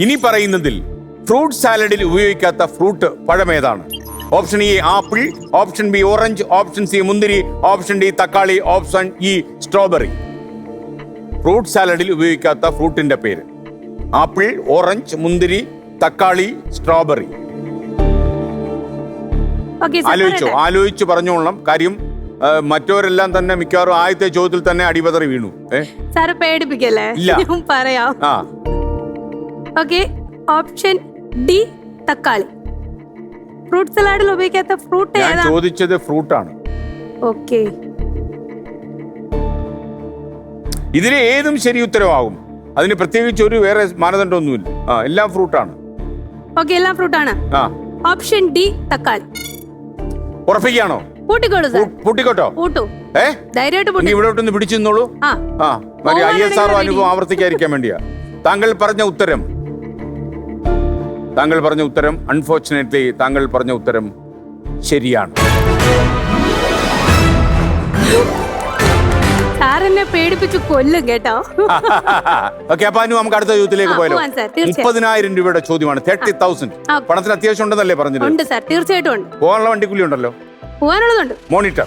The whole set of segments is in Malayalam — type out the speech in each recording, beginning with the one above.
ഇനി പറയുന്നതിൽ ഫ്രൂട്ട് സാലഡിൽ ഉപയോഗിക്കാത്ത fruit പഴമേതാണ്. Option A apple option B orange option C മുന്തിരി ഓപ്ഷൻ ഡി തക്കാളി ഓപ്ഷൻ ഇ സ്ട്രോബെറി. ഫ്രൂട്ട് സാലഡിൽ ഉപയോഗിക്കാത്ത ഫ്രൂട്ടിന്റെ പേര്. ആപ്പിൾ ഓറഞ്ച് മുന്തിരി തക്കാളി സ്ട്രോബെറി. ആലോചിച്ചു ആലോചിച്ചു പറഞ്ഞോളണം. കാര്യം മറ്റവരെല്ലാം തന്നെ മിക്കവാറും ആദ്യത്തെ ചോദ്യത്തിൽ തന്നെ അടിപതറി വീണു. സാറ് പേടിപ്പിക്കല്ലേ? പറയാം. ആ. ഓക്കെ ഓപ്ഷൻ ഡി തക്കാളി. ഫ്രൂട്ട് സലാഡിൽ ഉപയോഗിക്കാത്ത ഫ്രൂട്ട് ഞാൻ ഫ്രൂട്ട് ചോദിച്ചത് ഫ്രൂട്ടാണ്. ഓക്കെ ഇതിലെ ഏതും ശരി ഉത്തരവാകും അതിന് പ്രത്യേകിച്ച് ഒരു വേറെ മാനദണ്ഡമൊന്നുമില്ല. ആ എല്ലാം ഫ്രൂട്ട് ആണ് ഓക്കെ എല്ലാം ഫ്രൂട്ട് ആണ് ആ. ഓപ്ഷൻ ഡി തക്കാളി. ഉറപ്പിക്കാണോ കൂട്ടിക്കോളൂ സാർ. പൂ- പൂട്ടിക്കോട്ടോ? കൂട്ടു ഏ? ധൈര്യമായിട്ട് ഇനി പൂട്ടി. ഇവിടെ ഒന്ന് പിടിച്ചു നിന്നോളൂ. ആ. ആ മതി ഐ എസ് ആർ അനുഭവം ആവർത്തിക്കാതിരിക്കാൻ വേണ്ടിയാ. താങ്കൾ പറഞ്ഞ ഉത്തരം. താങ്കൾ പറഞ്ഞ ഉത്തരം അൺഫോർച്ചുനേറ്റ്ലി താങ്കൾ പറഞ്ഞ ഉത്തരം ശരിയാണ്. എന്നെ പേടിപ്പിച്ച് കൊല്ലും കേട്ടോ. ഓക്കെ അപ്പൊ അനു നമുക്ക് അടുത്ത ചോദ്യത്തിലേക്ക് പോയാലോ? പോവാം തീർച്ചയായും. മുപ്പതിനായിരം രൂപയുടെ ചോദ്യമാണ്. തേർട്ടി തൗസൻഡ് ആ. പണത്തിന് അത്യാവശ്യം ഉണ്ടെന്നല്ലേ പറഞ്ഞത് ഉണ്ട് സാർ തീർച്ചയായിട്ടും ഉണ്ട്. പോകാനുള്ള വണ്ടിക്കൂലി ഉണ്ടല്ലോ? പോകാനുള്ളതുണ്ട്. മോണിറ്റർ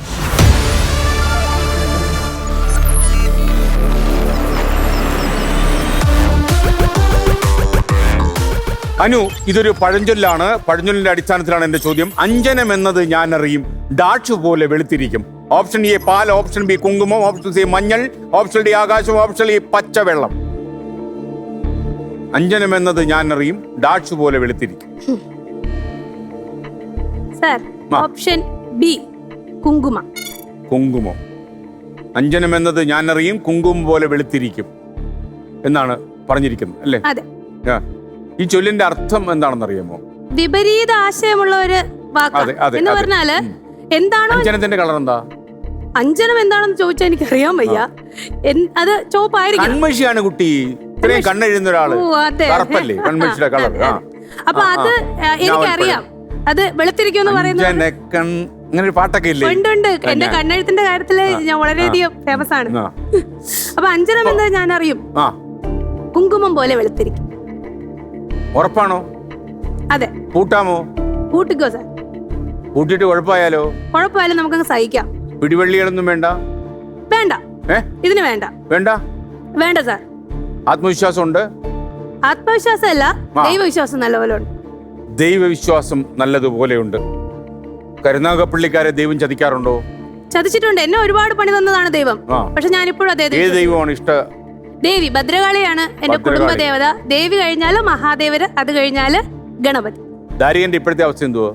അനു ഇതൊരു പഴഞ്ചൊല്ലാണ്. പഴഞ്ചൊല്ലിന്റെ അടിസ്ഥാനത്തിലാണ് എന്റെ ചോദ്യം. അഞ്ജനം എന്നത് ഞാൻ അറിയും. ഡാഷ് പോലെ വെളുത്തിരിക്കും. ഓപ്ഷൻ എ പാൽ ഓപ്ഷൻ ബി കുങ്കുമം ഓപ്ഷൻ സി മഞ്ഞൾ ഓപ്ഷൻ ഡി ആകാശം ഓപ്ഷൻ ഇ പച്ചവെള്ളം. അഞ്ജനം എന്നത് ഞാൻ അറിയും. ഡാഷ് പോലെ വെളുത്തിരിക്കും. സർ ഓപ്ഷൻ ബി കുങ്കുമ. കുങ്കുമം. അഞ്ജനം എന്നത് ഞാൻ അറിയും. കുങ്കുമം പോലെ വെളുത്തിരിക്കും. എന്നാണ് പറഞ്ഞിരിക്കുന്നത് അല്ലേ? അതെ. ഈ ചൊല്ലിന്റെ അർത്ഥം എന്താണെന്ന് അറിയാമോ വിപരീത ആശയമുള്ള ഒരു വാക്കാ എന്ന്. പറഞ്ഞാൽ. എന്താണോ അഞ്ചനത്തിന്റെ കളർ എന്താ അഞ്ചനം എന്താണെന്ന് ചോദിച്ചാൽ എനിക്ക് അറിയാൻ വയ്യ. അത് ചോപ്പായിരിക്കും കൺമഷിയാണ് കുട്ടി. ഇത്രയും കണ്ണെഴുന്ന ഒരാൾ. കറുപ്പല്ലേ? കൺമഷിയുടെ കളർ. അപ്പൊ അത് എനിക്കറിയാം. അത് വെളുത്തിരിക്കും എന്ന് പറയുന്നത് അഞ്ജനക്കൺ അങ്ങനെ ഒരു പാട്ടൊക്കെ ഇല്ലേ? ഉണ്ട് ഉണ്ട്. എന്റെ കണ്ണെഴുത്തിന്റെ കാര്യത്തിൽ ഞാൻ വളരെയധികം ഫേമസ് ആണ്. അപ്പൊ അഞ്ചനം എന്നത് ഞാൻ അറിയും കുങ്കുമം പോലെ വെളുത്തിരിക്കും. ഉറപ്പാണോ? അതെ. പൂട്ടാമോ കൂട്ടിക്കോ സാർ. കൂട്ടിട്ട് കുഴപ്പമായാലോ? കുഴപ്പമായാലും നമുക്ക് സഹിക്കാം. പിടിവള്ളികളൊന്നും വേണ്ട? വേണ്ട. ഏ? ഇതിന് വേണ്ട. വേണ്ട? വേണ്ട സാർ. ആത്മവിശ്വാസം ഉണ്ട് ആത്മവിശ്വാസമല്ല. ദൈവവിശ്വാസം നല്ലപോലെ ഉണ്ട് ദൈവവിശ്വാസം നല്ലതുപോലെ ഉണ്ട് കരുനാഗപ്പള്ളിക്കാരെ ദൈവം ചതിക്കാറുണ്ടോ? ചതിച്ചിട്ടുണ്ട്. എന്നെ ഒരുപാട് പണി തന്നതാണ് ദൈവം. പക്ഷെ ഞാൻ ഞാനിപ്പോഴും അതേ ഏത് ദൈവമാണ് ഇഷ്ട ദേവി ഭദ്രകാളിയാണ് എന്റെ കുടുംബദേവത. കുടുംബ ദേവത ദേവി കഴിഞ്ഞാൽ മഹാദേവര് അത് കഴിഞ്ഞാൽ ഗണപതി. ദാരികന്റെ ഇപ്പോഴത്തെ അവസ്ഥ എന്തുവാ?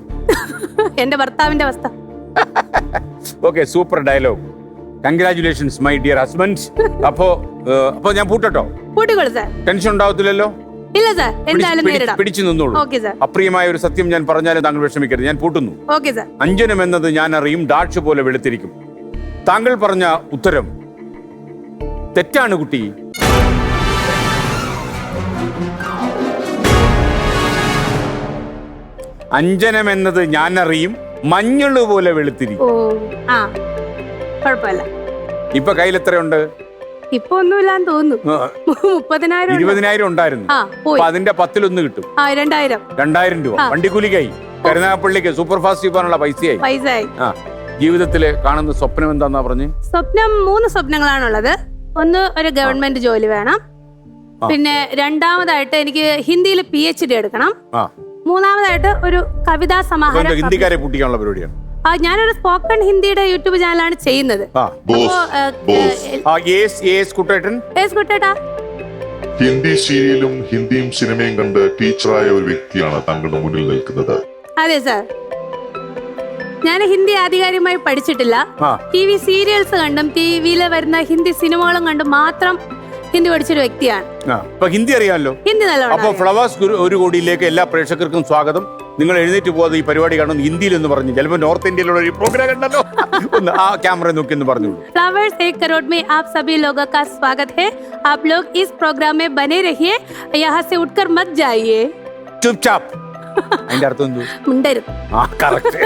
എന്റെ ഭർത്താവിന്റെ അവസ്ഥ. Okay super dialogue congratulations my dear husband അപ്പോ അപ്പോ ഞാൻ പൂട്ടട്ടോ? കൂട്ടിക്കോളൂ സാർ. ടെൻഷൻ ഉണ്ടാവത്തില്ലല്ലോ? ഇല്ല സാർ എന്തായാലും പിടിച്ച് നേരിടാം. പിടിച്ചു നിന്നോളൂ. ഓക്കെ സാർ അപ്രിയമായ ഒരു സത്യം ഞാൻ പറഞ്ഞാലും താങ്കൾ വിഷമിക്കരുത്. ഞാൻ പൂട്ടുന്നു. ഓക്കെ സാർ അഞ്ജനം എന്നത് ഞാൻ അറിയും ഡാഷ് പോലെ വെളുത്തിരിക്കും. താങ്കൾ പറഞ്ഞ ഉത്തരം തെറ്റാണ് കുട്ടി. അഞ്ജനം എന്നത് ഞാൻ അറിയും മഞ്ഞൾ പോലെ വെളുത്തിരിക്കും ഓ ആ കുഴപ്പമില്ല. ഇപ്പൊ കയ്യിൽ എത്രയുണ്ട്? ഇപ്പൊ ഒന്നുമില്ലാന്ന് തോന്നുന്നു. ആ, മുപ്പതിനായിരം ഉണ്ട്. ഇരുപതിനായിരം ഉണ്ടായിരുന്നു. ആ പോയി. അപ്പൊ അതിന്റെ പത്തിലൊന്ന് കിട്ടും. ആ രണ്ടായിരം. രണ്ടായിരം രൂപ. ആ. വണ്ടിക്കൂലിക്കായി. കരുനാഗപ്പള്ളിക്ക് സൂപ്പർ ഫാസ്റ്റ് പോകാനുള്ള പൈസയായി. പൈസ ആയി ആ ജീവിതത്തിൽ കാണുന്ന സ്വപ്നം എന്താന്നാ പറഞ്ഞ്? സ്വപ്നം മൂന്ന് സ്വപ്നങ്ങളാണുള്ളത്. ഒന്ന് ഒരു ഗവൺമെന്റ് ജോലി വേണം. പിന്നെ രണ്ടാമതായിട്ട് എനിക്ക് ഹിന്ദിയിൽ പി എച്ച് ഡി എടുക്കണം. ആ. മൂന്നാമതായിട്ട് ഒരു കവിതാ സമാഹാരം ഹിന്ദിക്കാരെ കൂട്ടിക്കാനുള്ള പരിപാടിയാണ് ആ, ഞാനൊരു സ്പോക്കൺ ഹിന്ദിയുടെ യൂട്യൂബ് ചാനലാണ് ചെയ്യുന്നത്. ഹിന്ദി സീരിയലും ഹിന്ദിയും സിനിമയും കണ്ട് ടീച്ചറായ ഒരു വ്യക്തിയാണ് താങ്കളുടെ മുന്നിൽ നിൽക്കുന്നത്. അതെ സാർ ഞാൻ ഹിന്ദി ആധികാരികമായി പഠിച്ചിട്ടില്ല. ടി വി സീരിയൽസ് കണ്ടും ടി വിയിൽ വരുന്ന ഹിന്ദി സിനിമകളും കണ്ടും മാത്രം ഹിന്ദി പഠിച്ചൊരു വ്യക്തിയാണ് ആ ഇപ്പൊ ഹിന്ദി അറിയാമല്ലോ ഹിന്ദി അപ്പൊ നല്ലോണം ഫ്ലവേഴ്സ് ഗുരു ഒരു കോടിയിലേക്ക് എല്ലാ പ്രേക്ഷകർക്കും സ്വാഗതം നിങ്ങൾ എഴുന്നേറ്റ് പോകാതെ ഈ പരിപാടി കാണും ഹിന്ദിയിൽ എന്ന് പറഞ്ഞു ചിലപ്പോൾ നോർത്ത് ഇന്ത്യയിലുള്ള ഒരു പ്രോഗ്രാം കണ്ടല്ലോ ഒന്ന് ആ ക്യാമറ നോക്കി എന്ന് പറഞ്ഞോളൂ फ्लावर्स एक करोड़ में आप सभी लोगों का स्वागत है आप लोग इस प्रोग्राम में बने रहिए यहाँ से उठकर मत जाइए ചുപ് ചാപ്പ് അതിന്റെ അർത്ഥം എന്തു മുണ്ടരുത് ആ കറക്റ്റ്